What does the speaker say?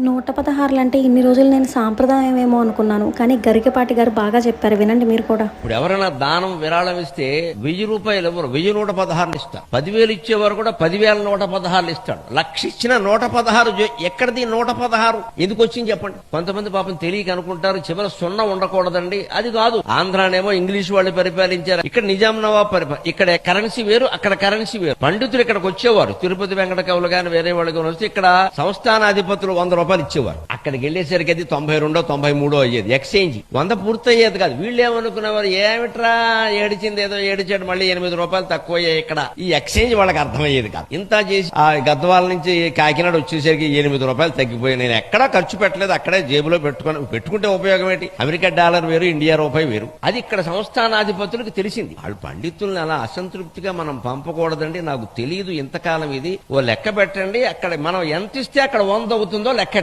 నూట పదహారులు అంటే ఇన్ని రోజులు నేను సాంప్రదాయం ఏమో అనుకున్నాను కానీ గరికపాటి గారు బాగా చెప్పారు వినండి మీరు కూడా. ఇప్పుడు ఎవరైనా దానం విరాళం ఇస్తే వెయ్యి రూపాయలు ఎవరు వెయ్యి నూట పదహారులు ఇస్తారు. పదివేలు ఇచ్చేవారు కూడా పదివేల నూట పదహారులు ఇస్తాడు. లక్ష ఇచ్చిన నూట పదహారు జో- ఎక్కడిది నూట పదహారు? ఎందుకు వచ్చింది చెప్పండి. కొంతమంది పాపం తెలియక అనుకుంటారు చివరి సున్నా ఉండకూడదండి. అది కాదు ఆంధ్రానేమో ఇంగ్లీష్ వాళ్ళు పరిపాలించారు ఇక్కడ నిజాం నవాబ్ పరిపాలి ఇక్కడ కరెన్సీ వేరు అక్కడ కరెన్సీ వేరు. పండితులు ఇక్కడికి వచ్చేవారు. తిరుపతి వెంకట కవులు కానీ వేరే వాళ్ళు కానీ వస్తే ఇక్కడ సంస్థానాధిపతులు వంద రూపాయలు ఇచ్చేవారు. అక్కడికి వెళ్ళేసరికి అది తొంభై రెండో తొంభై మూడో అయ్యేది. ఎక్స్చేంజ్ వంద పూర్తయ్యేది కాదు. వీళ్ళు ఏమనుకునేవారు? ఏమిట్రా? ఏడిచింది ఏదో ఏడిచాడు మళ్ళీ ఎనిమిది రూపాయలు తక్కువ ఇక్కడ. ఈ ఎక్స్చేంజ్ వాళ్ళకి అర్థమయ్యేది కాదు. ఇంత చేసి ఆ గద్వాల నుంచి కాకినాడ వచ్చేసరికి ఎనిమిది రూపాయలు తగ్గిపోయి నేను ఎక్కడా ఖర్చు పెట్టలేదు. అక్కడే జేబులో పెట్టుకుని పెట్టుకుంటే ఉపయోగం ఏంటి? అమెరికా డాలర్ వేరు ఇండియా రూపాయి వేరు. అది ఇక్కడ సంస్థానాధిపతులకు తెలిసింది. వాళ్ళు పండితుల్ని అలా అసంతృప్తిగా మనం పంపకూడదండి. నాకు తెలియదు ఇంతకాలం ఇది. ఓ లెక్క పెట్టండి. అక్కడ మనం ఎంత ఇస్తే అక్కడ వంద అవుతుందో లెక్క